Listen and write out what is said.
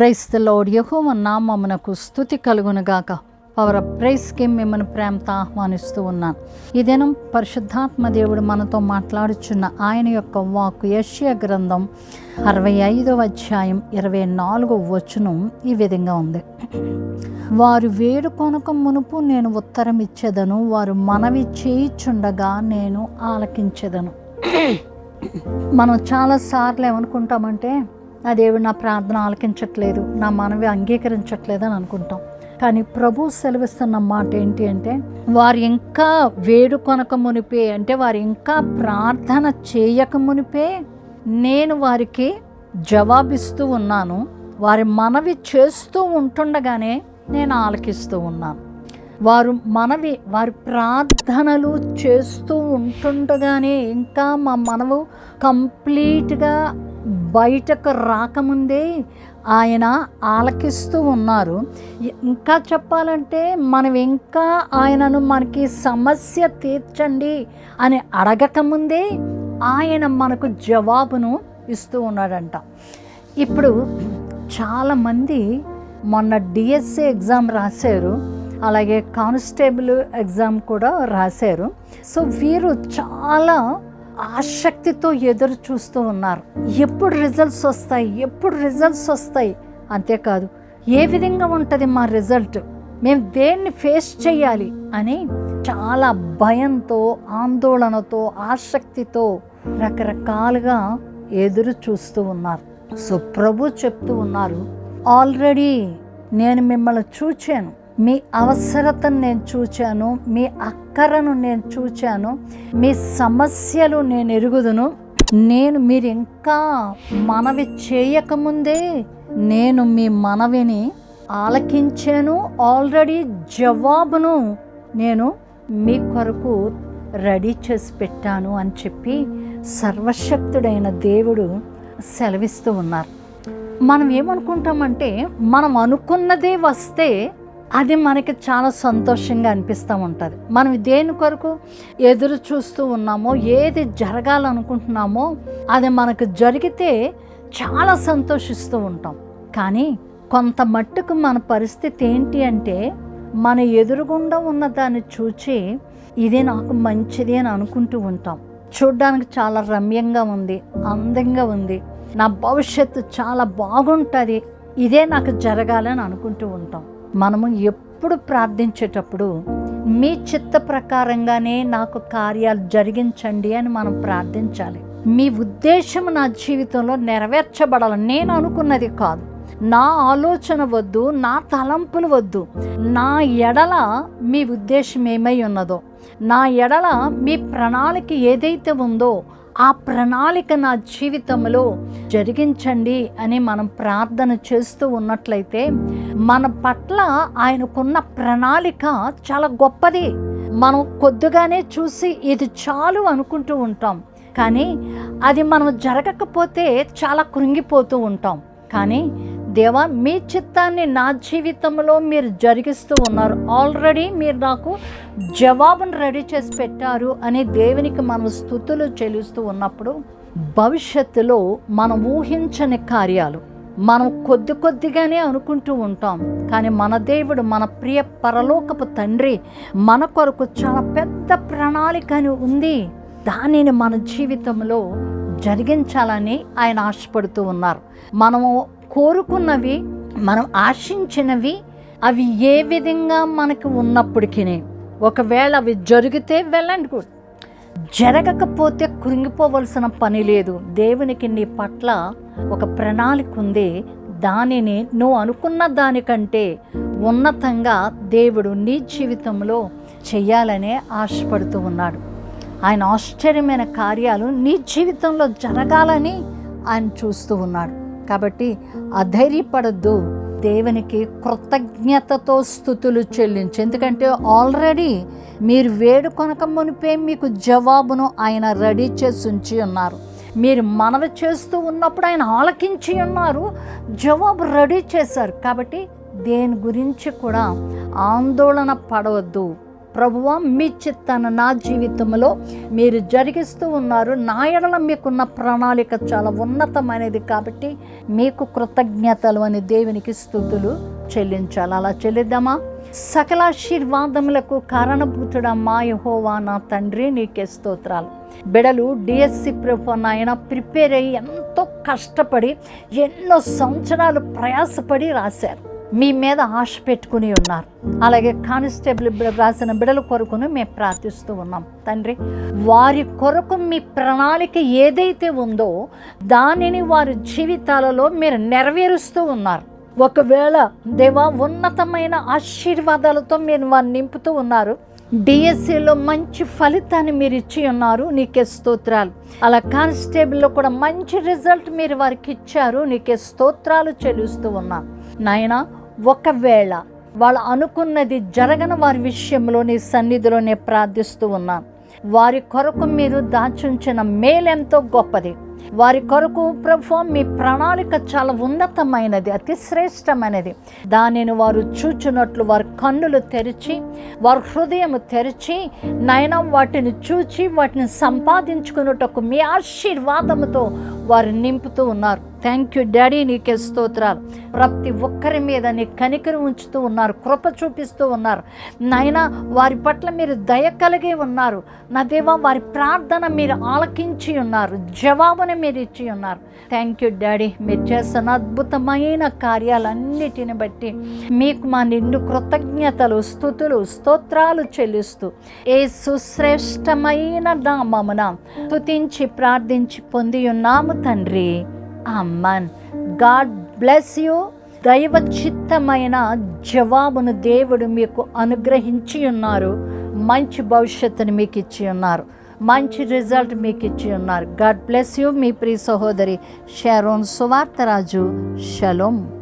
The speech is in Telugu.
క్రైస్తలోడ్ యహోవ నామమునకు స్థుతి కలుగునుగాక. పవర్ ప్రైస్కి మిమ్మల్ని ప్రేమతో ఆహ్వానిస్తూ ఉన్నాను. ఈ దినం పరిశుద్ధాత్మ దేవుడు మనతో మాట్లాడుచున్న ఆయన యొక్క వాక్ యష్య గ్రంథం అరవై ఐదవ అధ్యాయం ఇరవై నాలుగో వచనం ఈ విధంగా ఉంది. వారు వేడుకొనక మునుపు నేను ఉత్తరం ఇచ్చేదను వారు మనవి చేయిచుండగా నేను ఆలకించేదను. మనం చాలాసార్లు ఏమనుకుంటామంటే నా దేవుడు నా ప్రార్థన ఆలకించట్లేదు నా మనవి అంగీకరించట్లేదు అని అనుకుంటాం. కానీ ప్రభు సెలవిస్తున్న మాట ఏంటి అంటే వారు ఇంకా వేడుకొనక మునిపే అంటే వారు ఇంకా ప్రార్థన చేయక మునిపే నేను వారికి జవాబిస్తూ ఉన్నాను వారి మనవి చేస్తూ ఉంటుండగానే నేను ఆలకిస్తూ ఉన్నాను. వారు మనవి వారి ప్రార్థనలు చేస్తూ ఉంటుండగానే ఇంకా మా మనవు కంప్లీట్గా బయటకు రాకముందే ఆయన ఆలకిస్తూ ఉన్నారు. ఇంకా చెప్పాలంటే మనం ఇంకా ఆయనను మనకి సమస్య తీర్చండి అని అడగకముందే ఆయన మనకు జవాబును ఇస్తూ ఉన్నాడంట. ఇప్పుడు చాలామంది మొన్న డిఎస్సి ఎగ్జామ్ రాశారు అలాగే కానిస్టేబుల్ ఎగ్జామ్ కూడా రాశారు. సో వీరు చాలా ఆసక్తితో ఎదురు చూస్తూ ఉన్నారు. ఎప్పుడు రిజల్ట్స్ వస్తాయి? ఎప్పుడు రిజల్ట్స్ వస్తాయి? అంతేకాదు ఏ విధంగా ఉంటుంది మా రిజల్ట్ మేము దేన్ని ఫేస్ చేయాలి అని చాలా భయంతో ఆందోళనతో ఆసక్తితో రకరకాలుగా ఎదురు చూస్తూ ఉన్నారు. సో ప్రభు చెప్తూ ఉన్నారు ఆల్రెడీ నేను మిమ్మల్ని చూచాను. మీ అవసరతను నేను చూచాను మీ అక్కరను నేను చూచాను మీ సమస్యలు నేను ఎరుగుదును. నేను మీరు ఇంకా మనవి చేయకముందే నేను మీ మనవిని ఆలకించాను. ఆల్రెడీ జవాబును నేను మీ కొరకు రెడీ చేసి పెట్టాను అని చెప్పి సర్వశక్తుడైన దేవుడు సెలవిస్తూ ఉన్నారు. మనం ఏమనుకుంటామంటే మనం అనుకున్నదే వస్తే అది మనకి చాలా సంతోషంగా అనిపిస్తూ ఉంటుంది. మనం దేని కొరకు ఎదురు చూస్తూ ఉన్నామో ఏది జరగాలనుకుంటున్నామో అది మనకు జరిగితే చాలా సంతోషిస్తూ ఉంటాం. కానీ కొంత మట్టుకు మన పరిస్థితి ఏంటి అంటే మన ఎదురుగుండా ఉన్న దాన్ని చూచి ఇది నాకు మంచిది అని అనుకుంటూ ఉంటాం. చూడ్డానికి చాలా రమ్యంగా ఉంది అందంగా ఉంది. నా భవిష్యత్తు చాలా బాగుంటుంది ఇదే నాకు జరగాలని అనుకుంటూ ఉంటాం. మనము ఎప్పుడు ప్రార్థించేటప్పుడు మీ చిత్త ప్రకారంగానే నాకు కార్యాలు జరిగించండి అని మనం ప్రార్థించాలి. మీ ఉద్దేశం నా జీవితంలో నెరవేర్చబడాలి నేను అనుకున్నది కాదు. నా ఆలోచన వద్దు నా తలంపులు వద్దు. నా ఎడల మీ ఉద్దేశం ఏమై ఉన్నదో నా ఎడల మీ ప్రణాళిక ఏదైతే ఉందో ఆ ప్రణాళిక నా జీవితంలో జరిగించండి అని మనం ప్రార్థన చేస్తూ ఉన్నట్లయితే మన పట్ల ఆయనకున్న ప్రణాళిక చాలా గొప్పది. మనం కొద్దిగానే చూసి ఇది చాలు అనుకుంటూ ఉంటాం. కానీ అది మనం జరగకపోతే చాలా కృంగిపోతూ ఉంటాం. కానీ దేవా మీ చిత్తాన్ని నా జీవితంలో మీరు జరిగిస్తూ ఉన్నారు. ఆల్రెడీ మీరు నాకు జవాబును రెడీ చేసి పెట్టారు అని దేవునికి మనం స్థుతులు చెల్లిస్తూ ఉన్నప్పుడు భవిష్యత్తులో మనం ఊహించని కార్యాలు మనం కొద్ది కొద్దిగానే అనుకుంటూ ఉంటాం. కానీ మన దేవుడు మన ప్రియ పరలోకపు తండ్రి మన కొరకు చాలా పెద్ద ప్రణాళిక అని ఉంది. దానిని మన జీవితంలో జరిగించాలని ఆయన ఆశపడుతూ ఉన్నారు. మనము కోరుకున్నవి మనం ఆశించినవి అవి ఏ విధంగా మనకు ఉన్నప్పటికీ ఒకవేళ అవి జరిగితే వెళ్ళండి కూడా. జరగకపోతే కృంగిపోవలసిన పని లేదు. దేవునికి నీ పట్ల ఒక ప్రణాళిక ఉంది. దానిని నువ్వు అనుకున్న దానికంటే ఉన్నతంగా దేవుడు నీ జీవితంలో చెయ్యాలనే ఆశపడుతూ ఉన్నాడు. ఆయన ఆశ్చర్యమైన కార్యాలు నీ జీవితంలో జరగాలని ఆయన చూస్తూ ఉన్నాడు. కాబట్టి అధైర్యపడద్దు. దేవునికి కృతజ్ఞతతో స్థుతులు చెల్లించు. ఎందుకంటే ఆల్రెడీ మీరు వేడుకొనక మునిపే మీకు జవాబును ఆయన రెడీ చేసి ఉంచి ఉన్నారు. మీరు మనవి చేస్తూ ఉన్నప్పుడు ఆయన ఆలకించి ఉన్నారు. జవాబు రెడీ చేశారు. కాబట్టి దేని గురించి కూడా ఆందోళన పడవద్దు. ప్రభువా మీ చిత్తాన్ని నా జీవితంలో మీరు జరిగిస్తూ ఉన్నారు. నా ఎడల మీకున్న ప్రణాళిక చాలా ఉన్నతమైనది కాబట్టి మీకు కృతజ్ఞతలు అని దేవునికి స్థుతులు చెల్లించాలి. అలా చెల్లిద్దామా? సకలాశీర్వాదములకు కారణభూతుడా మా యహోవా నా తండ్రి నీకే స్తోత్రాలు. బిడలు డిఎస్సి ప్రభు నాయన ప్రిపేర్ అయ్యి ఎంతో కష్టపడి ఎన్నో సంవత్సరాలు ప్రయాసపడి రాశారు. మీ మీద ఆశ పెట్టుకుని ఉన్నారు. అలాగే కానిస్టేబుల్ రాసిన బిడల కొరకును మేము ప్రార్థిస్తూ ఉన్నాం. తండ్రి వారి కొరకు మీ ప్రణాళిక ఏదైతే ఉందో దానిని వారి జీవితాలలో మీరు నెరవేరుస్తూ ఉన్నారు. ఒకవేళ దేవా ఉన్నతమైన ఆశీర్వాదాలతో మీరు వారిని నింపుతూ ఉన్నారు డిఎస్సిలో మంచి ఫలితాన్ని మీరు ఇచ్చి ఉన్నారు నీకే స్తోత్రాలు. అలా కానిస్టేబుల్లో కూడా మంచి రిజల్ట్ మీరు వారికి ఇచ్చారు నీకే స్తోత్రాలు చెల్లిస్తూ ఉన్నాను నాయనా ఒకవేళ వాళ్ళు అనుకున్నది జరగని వారి విషయంలో నీ సన్నిధిలోనే ప్రార్థిస్తూ ఉన్నాను వారి కొరకు మీరు దాచుంచిన మేలెంతో గొప్పది. వారి కొరకు ప్రభు మీ ప్రణాళిక చాలా ఉన్నతమైనది అతి శ్రేష్టమైనది. దానిని వారు చూచినట్లు వారి కన్నులు తెరిచి వారి హృదయం తెరిచి నయన వాటిని చూచి వాటిని సంపాదించుకున్నటకు మీ ఆశీర్వాదముతో వారు నింపుతూ ఉన్నారు. థ్యాంక్ యూ డాడీ నీకే స్తోత్రాలు. ప్రతి ఒక్కరి మీద నీ కనికరి ఉంచుతూ ఉన్నారు కృప చూపిస్తూ ఉన్నారు. నాయన వారి పట్ల మీరు దయ కలిగి ఉన్నారు. నా దేవా వారి ప్రార్థన మీరు ఆలకించి ఉన్నారు జవాబుని మీరు ఇచ్చి ఉన్నారు. థ్యాంక్ యూ డాడీ మీరు చేస్తున్న అద్భుతమైన కార్యాలన్నిటిని బట్టి మీకు మా నిండు కృతజ్ఞతలు స్థుతులు స్తోత్రాలు చెల్లిస్తూ ఏ సుశ్రేష్టమైన నామమున స్తుతించి ప్రార్థించి పొంది ఉన్నాము తండ్రి. అమ్మన్ గాడ్ బ్లెస్ యూ దైవ చిత్తమైన జవాబును దేవుడు మీకు అనుగ్రహించి ఉన్నారు. మంచి భవిష్యత్తుని మీకు ఇచ్చి ఉన్నారు. మంచి రిజల్ట్ మీకు ఇచ్చి ఉన్నారు. గాడ్ బ్లెస్ యూ మీ ప్రియ సహోదరి షారోన్ సువార్తరాజు. షలోం